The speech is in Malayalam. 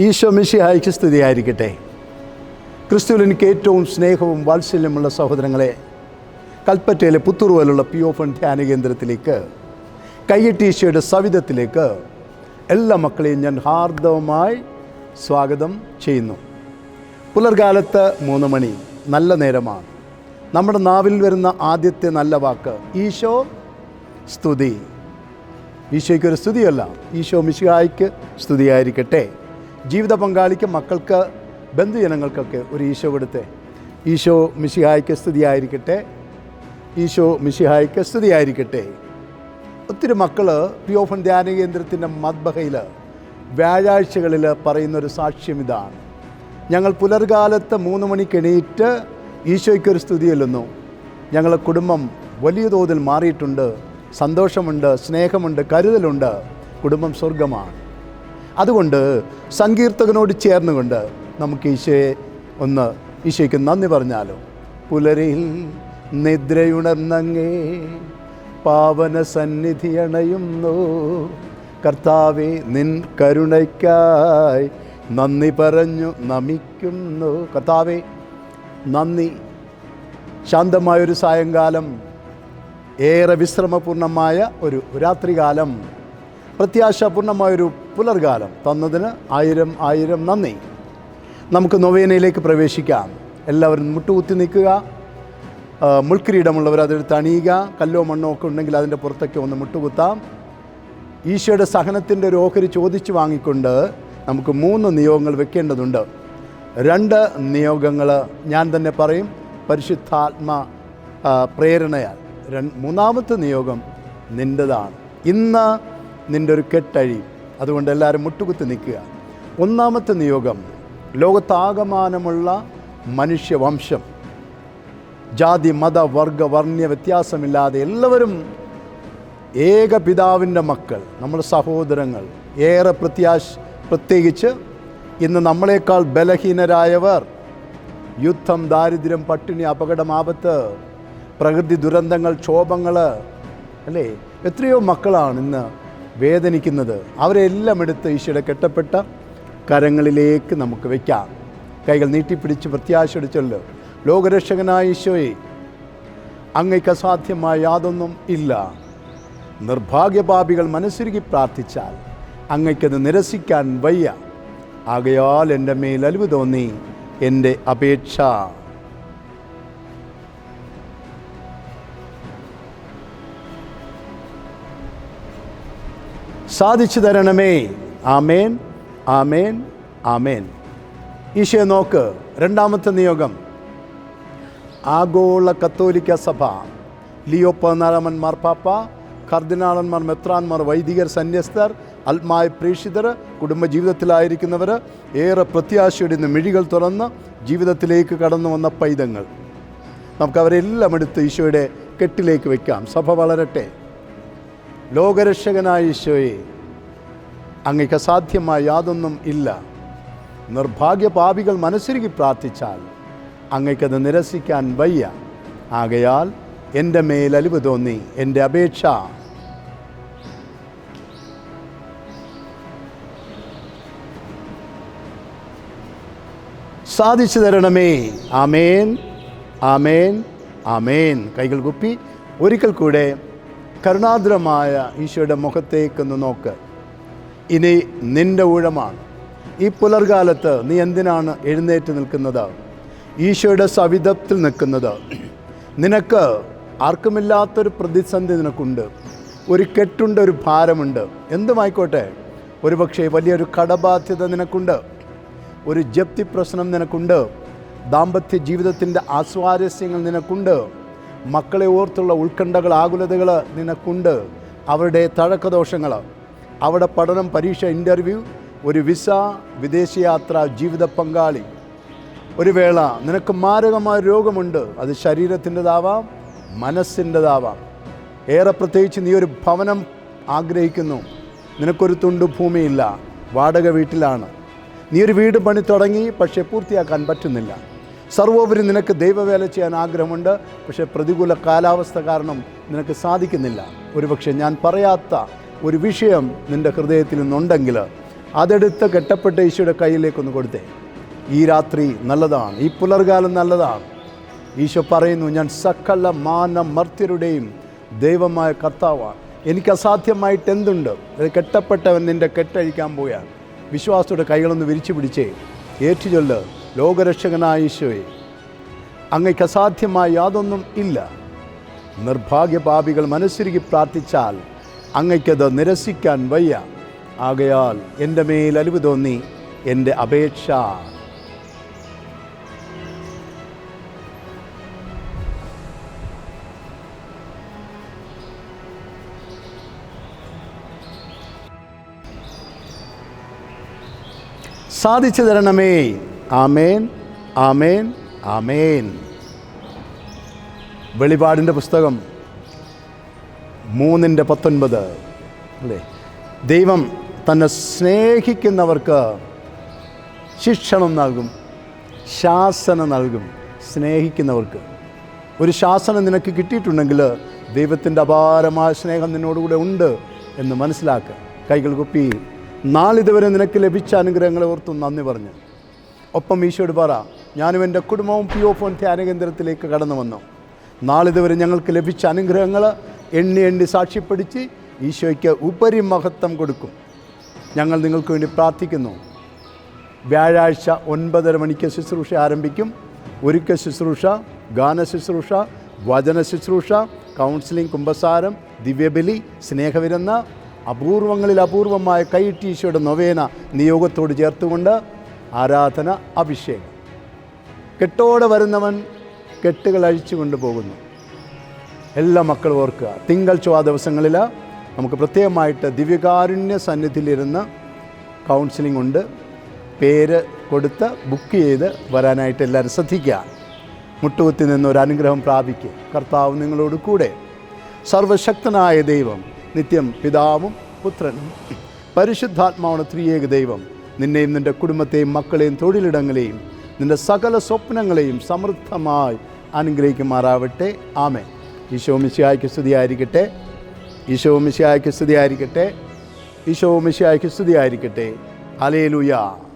ഈശോ മിശിഹായ്ക്ക് സ്തുതിയായിരിക്കട്ടെ. ക്രിസ്തുവിൽ എനിക്ക് ഏറ്റവും സ്നേഹവും വാത്സല്യമുള്ള സഹോദരങ്ങളെ കൽപ്പറ്റയിലെ പുത്തൂർ പോലുള്ള പി ഓഫൺ ധ്യാന കേന്ദ്രത്തിലേക്ക് കയ്യെട്ടി ഈശോയുടെ സവിധത്തിലേക്ക് എല്ലാ മക്കളെയും ഞാൻ ഹാർദവമായി സ്വാഗതം ചെയ്യുന്നു. പുലർകാലത്ത് മൂന്ന് മണി നല്ല നേരമാണ്. നമ്മുടെ നാവിൽ വരുന്ന ആദ്യത്തെ നല്ല വാക്ക് ഈശോ സ്തുതി. ഈശോയ്ക്കൊരു സ്തുതിയല്ല ഈശോ മിശിഹായ്ക്ക് സ്തുതിയായിരിക്കട്ടെ. ജീവിത പങ്കാളിക്ക് മക്കൾക്ക് ബന്ധുജനങ്ങൾക്കൊക്കെ ഒരു ഈശോ കൊടുത്തേ. ഈശോ മിശിഹായ്ക്ക് സ്തുതിയായിരിക്കട്ടെ. ഈശോ മിശിഹായ്ക്ക് സ്തുതിയായിരിക്കട്ടെ. ഒത്തിരി മക്കൾ പിയോഫൻ ധ്യാന കേന്ദ്രത്തിന്റെ മദ്ബഹയിൽ വ്യാഴാഴ്ചകളിൽ പറയുന്നൊരു സാക്ഷ്യം ഇതാണ്. ഞങ്ങൾ പുലർകാലത്ത് മൂന്ന് മണിക്ക് എണീറ്റ് ഈശോയ്ക്കൊരു സ്തുതി ചൊല്ലുന്നു ഞങ്ങളുടെ കുടുംബം വലിയ തോതിൽ മാറിയിട്ടുണ്ട്. സന്തോഷമുണ്ട് സ്നേഹമുണ്ട് കരുതലുണ്ട്. കുടുംബം സ്വർഗമാണ് അതുകൊണ്ട് സങ്കീർത്തകനോട് ചേർന്നുകൊണ്ട് നമുക്ക് ഈശോയെ ഒന്ന് ഈശോയ്ക്ക് നന്ദി പറഞ്ഞാലോ. പുലരിൽ നിദ്രയുണർന്നങ്ങേ പാവന സന്നിധി അണയുന്നു. കർത്താവെ നിൻ കരുണയ്ക്കായി നന്ദി പറഞ്ഞു നമിക്കുന്നു. കർത്താവെ നന്ദി. ശാന്തമായൊരു സായങ്കാലം ഏറെ വിശ്രമപൂർണമായ ഒരു രാത്രികാലം പ്രത്യാശാപൂർണമായൊരു പുലർകാലം തന്നതിന് ആയിരം ആയിരം നന്ദി. നമുക്ക് നൊവേനയിലേക്ക് പ്രവേശിക്കാം. എല്ലാവരും മുട്ടുകുത്തി നിൽക്കുക. മുൾക്കിരീടമുള്ളവർ അതെടുത്ത് അണിയുക കല്ലോ മണ്ണോ ഒക്കെ ഉണ്ടെങ്കിൽ അതിന്റെ പുറത്തൊക്കെ ഒന്ന് മുട്ടുകുത്താം. ഈശോയുടെ സഹനത്തിന്റെ ഒരു ഓഹരി ചോദിച്ചു വാങ്ങിക്കൊണ്ട് നമുക്ക് മൂന്ന് നിയോഗങ്ങൾ വെക്കേണ്ടതുണ്ട്. രണ്ട് നിയോഗങ്ങൾ ഞാൻ തന്നെ പറയും. പരിശുദ്ധാത്മ പ്രേരണയാൽ. മൂന്നാമത്തെ നിയോഗം നിന്റെതാണ്. ഇന്ന് നിന്റെ ഒരു കെട്ടഴി. അതുകൊണ്ട് എല്ലാവരും മുട്ടുകുത്തി നിൽക്കുക. ഒന്നാമത്തെ നിയോഗം ലോകത്താകമാനമുള്ള മനുഷ്യവംശം. ജാതി മത വർഗ വർണ്യ വ്യത്യാസമില്ലാതെ എല്ലാവരും ഏക പിതാവിന്റെ മക്കൾ നമ്മുടെ സഹോദരങ്ങൾ. ഏറെ പ്രത്യാശ പ്രത്യേകിച്ച് ഇന്ന് നമ്മളെക്കാൾ ബലഹീനരായവർ. യുദ്ധം ദാരിദ്ര്യം പട്ടിണി അപകടം ആപത്ത് പ്രകൃതി ദുരന്തങ്ങൾ ക്ഷോഭങ്ങൾ അല്ലേ? എത്രയോ മക്കളാണ് ഇന്ന് വേദനിക്കുന്നത്. അവരെല്ലാം എടുത്ത് ഈശോയുടെ കെട്ടപ്പെട്ട കരങ്ങളിലേക്ക് നമുക്ക് വയ്ക്കാം കൈകൾ നീട്ടിപ്പിടിച്ച് പ്രത്യാശ ചൊല്ല് ലോകരക്ഷകനായ ഈശോയെ അങ്ങയ്ക്ക് അസാധ്യമായ യാതൊന്നും ഇല്ല. നിർഭാഗ്യപാപികൾ മനസ്സുരുകി പ്രാർത്ഥിച്ചാൽ അങ്ങയ്ക്കത് നിരസിക്കാൻ വയ്യ. ആകയാൽ എന്റെ മേൽ അലിവ് തോന്നി. എന്റെ അപേക്ഷ. സാധിച്ചു തരണമേ. ആമേൻ ആമേൻ ആമേൻ. ഈശോ നോക്ക് രണ്ടാമത്തെ നിയോഗം. ആഗോള കത്തോലിക്ക സഭ. ലിയോ പതിനാലാമൻ മാർപ്പാപ്പ കർദിനാളന്മാർ മെത്രാന്മാർ വൈദികർ സന്യസ്തർ ആത്മായ പ്രേക്ഷിതർ കുടുംബജീവിതത്തിലായിരിക്കുന്നവർ ഏറെ പ്രത്യാശയുടെ ഇന്ന് മിഴികൾ തുറന്ന് ജീവിതത്തിലേക്ക് കടന്നു വന്ന പൈതങ്ങൾ. നമുക്ക് അവരെല്ലാം എടുത്ത് ഈശോയുടെ കെട്ടിലേക്ക് വയ്ക്കാം സഭ വളരട്ടെ. ലോകരക്ഷകനായ ഈശോയെ അങ്ങയ്ക്ക് അസാധ്യമായ യാതൊന്നും ഇല്ല. നിർഭാഗ്യ പാപികൾ മനസ്സുരുകി പ്രാർത്ഥിച്ചാൽ അങ്ങയ്ക്കത് നിരസിക്കാൻ വയ്യ. ആകയാൽ എന്റെ മേൽ അലിവ് തോന്നി എന്റെ അപേക്ഷ. സാധിച്ചു തരണമേ. ആമേൻ. ആമേൻ. ആമേൻ. കൈകൾ കുപ്പി. ഒരിക്കൽ കൂടെ കരുണാദ്രമായ ഈശോയുടെ മുഖത്തേക്കൊന്ന് നോക്ക്. ഇനി നിന്റെ ഊഴമാണ്. ഈ പുലർകാലത്ത് നീ എന്തിനാണ് എഴുന്നേറ്റ് നിൽക്കുന്നത്? ഈശോയുടെ സവിധത്തിൽ നിൽക്കുന്നത്. നിനക്ക് ആർക്കുമില്ലാത്തൊരു പ്രതിസന്ധി നിനക്കുണ്ട്. ഒരു കെട്ടുണ്ട് ഒരു ഭാരമുണ്ട്. എന്തുമായിക്കോട്ടെ? ഒരുപക്ഷെ വലിയൊരു കടബാധ്യത നിനക്കുണ്ട്. ഒരു ജപ്തി പ്രശ്നം നിനക്കുണ്ട്. ദാമ്പത്യ ജീവിതത്തിന്റെ ആസ്വാരസ്യങ്ങൾ നിനക്കുണ്ട്. മക്കളെ ഓർത്തുള്ള ഉത്കണ്ഠകൾ ആകുലതകൾ നിനക്കുണ്ട്. അവരുടെ തഴക്കദോഷങ്ങൾ അവിടെ പഠനം പരീക്ഷ ഇന്റർവ്യൂ ഒരു വിസ വിദേശയാത്ര ജീവിത പങ്കാളി. ഒരു വേള നിനക്ക് മാരകമായ രോഗമുണ്ട് അത് ശരീരത്തിന്റെതാവാം മനസ്സിന്റെതാവാം. ഏറെ പ്രത്യേകിച്ച് നീ ഒരു ഭവനം ആഗ്രഹിക്കുന്നു. നിനക്കൊരു തുണ്ട് ഭൂമിയില്ല വാടക വീട്ടിലാണ്. നീ ഒരു വീട് പണി തുടങ്ങി പക്ഷേ പൂർത്തിയാക്കാൻ പറ്റുന്നില്ല. സർവോപരി നിനക്ക് ദൈവവേല ചെയ്യാൻ ആഗ്രഹമുണ്ട് പക്ഷേ പ്രതികൂല കാലാവസ്ഥ കാരണം നിനക്ക് സാധിക്കുന്നില്ല. ഒരുപക്ഷെ ഞാൻ പറയാത്ത ഒരു വിഷയം നിന്റെ ഹൃദയത്തിൽ നിന്നുണ്ടെങ്കിൽ അതെടുത്ത് കെട്ടപ്പെട്ട ഈശോയുടെ കയ്യിലേക്കൊന്ന് കൊടുത്തേ. ഈ രാത്രി നല്ലതാണ് ഈ പുലർകാലം നല്ലതാണ്. ഈശോ പറയുന്നു ഞാൻ സകല മാന മർത്യരുടെയും ദൈവമായ കർത്താവാണ്. എനിക്ക് അസാധ്യമായിട്ട് എന്തുണ്ട്? കെട്ടപ്പെട്ടവൻ നിന്റെ കെട്ടഴിക്കാൻ പോയാൽ. വിശ്വാസത്തോടെ കൈകളൊന്ന് വിരിച്ചു പിടിച്ചേ. ഏറ്റുചൊല്ല് ലോകരക്ഷകനായ ഈശോയെ അങ്ങയ്ക്ക് അസാധ്യമായ യാതൊന്നും ഇല്ല. നിർഭാഗ്യപാപികൾ മനസ്സിരുകി പ്രാർത്ഥിച്ചാൽ അങ്ങയ്ക്കത് നിരസിക്കാൻ വയ്യ. ആകയാൽ എന്റെ മേൽ അലിവ് തോന്നി എന്റെ അപേക്ഷ. സാധിച്ചു തരണമേ. ആമേൻ ആമേൻ ആമേൻ. വെളിപാടിന്റെ പുസ്തകം മൂന്നിന്റെ പത്തൊൻപത്. അല്ലേ? ദൈവം തന്നെ സ്നേഹിക്കുന്നവർക്ക് ശിക്ഷണം നൽകും ശാസന നൽകും സ്നേഹിക്കുന്നവർക്ക്. ഒരു ശാസനം നിനക്ക് കിട്ടിയിട്ടുണ്ടെങ്കിൽ ദൈവത്തിന്റെ അപാരമായ സ്നേഹം നിന്നോടുകൂടെ ഉണ്ട് എന്ന് മനസ്സിലാക്കുക കൈകൾ കുപ്പി. നാളിതുവരെ നിനക്ക് ലഭിച്ച അനുഗ്രഹങ്ങളെ ഓർത്തും നന്ദി പറഞ്ഞു. ഒപ്പം ഈശോട് പറ ഞാനും എന്റെ കുടുംബവും പി ഒ ഫോൺ ധ്യാനകേന്ദ്രത്തിലേക്ക് കടന്നു വന്നു. നാളിതുവരെ ഞങ്ങൾക്ക് ലഭിച്ച അനുഗ്രഹങ്ങൾ എണ്ണി എണ്ണി സാക്ഷ്യപ്പെടുത്തി ഈശോയ്ക്ക് ഉപരി മഹത്വം കൊടുക്കും. ഞങ്ങൾ നിങ്ങൾക്ക് വേണ്ടി പ്രാർത്ഥിക്കുന്നു. വ്യാഴാഴ്ച ഒൻപതര മണിക്ക് ശുശ്രൂഷ ആരംഭിക്കും. ഒരുക്ക ശുശ്രൂഷ ഗാന ശുശ്രൂഷ വചന ശുശ്രൂഷ കൗൺസിലിംഗ് കുംഭസാരം ദിവ്യബലി സ്നേഹവിരുന്ന അപൂർവങ്ങളിൽ അപൂർവമായ കൈയിട്ട് ഈശോയുടെ നൊവേന നിയോഗത്തോട് ചേർത്തുകൊണ്ട് ആരാധന അഭിഷേകം. കെട്ടോടെ വരുന്നവൻ കെട്ടുകൾ അഴിച്ചു കൊണ്ടുപോകുന്നു എല്ലാ മക്കളും ഓർക്കുക. തിങ്കൾ ചൊവ്വ ദിവസങ്ങളിൽ നമുക്ക് പ്രത്യേകമായിട്ട് ദിവ്യകാരുണ്യ സന്നിധിയിലിരുന്ന് കൗൺസിലിംഗ് ഉണ്ട്. പേര് കൊടുത്ത് ബുക്ക് ചെയ്ത് വരാനായിട്ട് എല്ലാവരും ശ്രദ്ധിക്കുക. മുട്ടുകുത്തി നിന്ന് ഒരു അനുഗ്രഹം പ്രാപിക്കുക കർത്താവ് നിങ്ങളോട് കൂടെ. സർവശക്തനായ ദൈവം നിത്യം പിതാവും പുത്രനും. പരിശുദ്ധാത്മാവാണ് ത്രിയേക ദൈവം. നിന്നെയും നിന്റെ കുടുംബത്തെയും മക്കളെയും തൊഴിലിടങ്ങളെയും നിന്റെ സകല സ്വപ്നങ്ങളെയും സമൃദ്ധമായി അനുഗ്രഹിക്കുമാറാവട്ടെ. ആമേ ഈശോ മിശിയായ്ക്ക് സ്തുതിയായിരിക്കട്ടെ. ഈശോ മിശിയായ്ക്ക് സ്തുതിയായിരിക്കട്ടെ. ഈശോ മിശിയായ്ക്ക് സ്തുതിയായിരിക്കട്ടെ. അലേലുയാ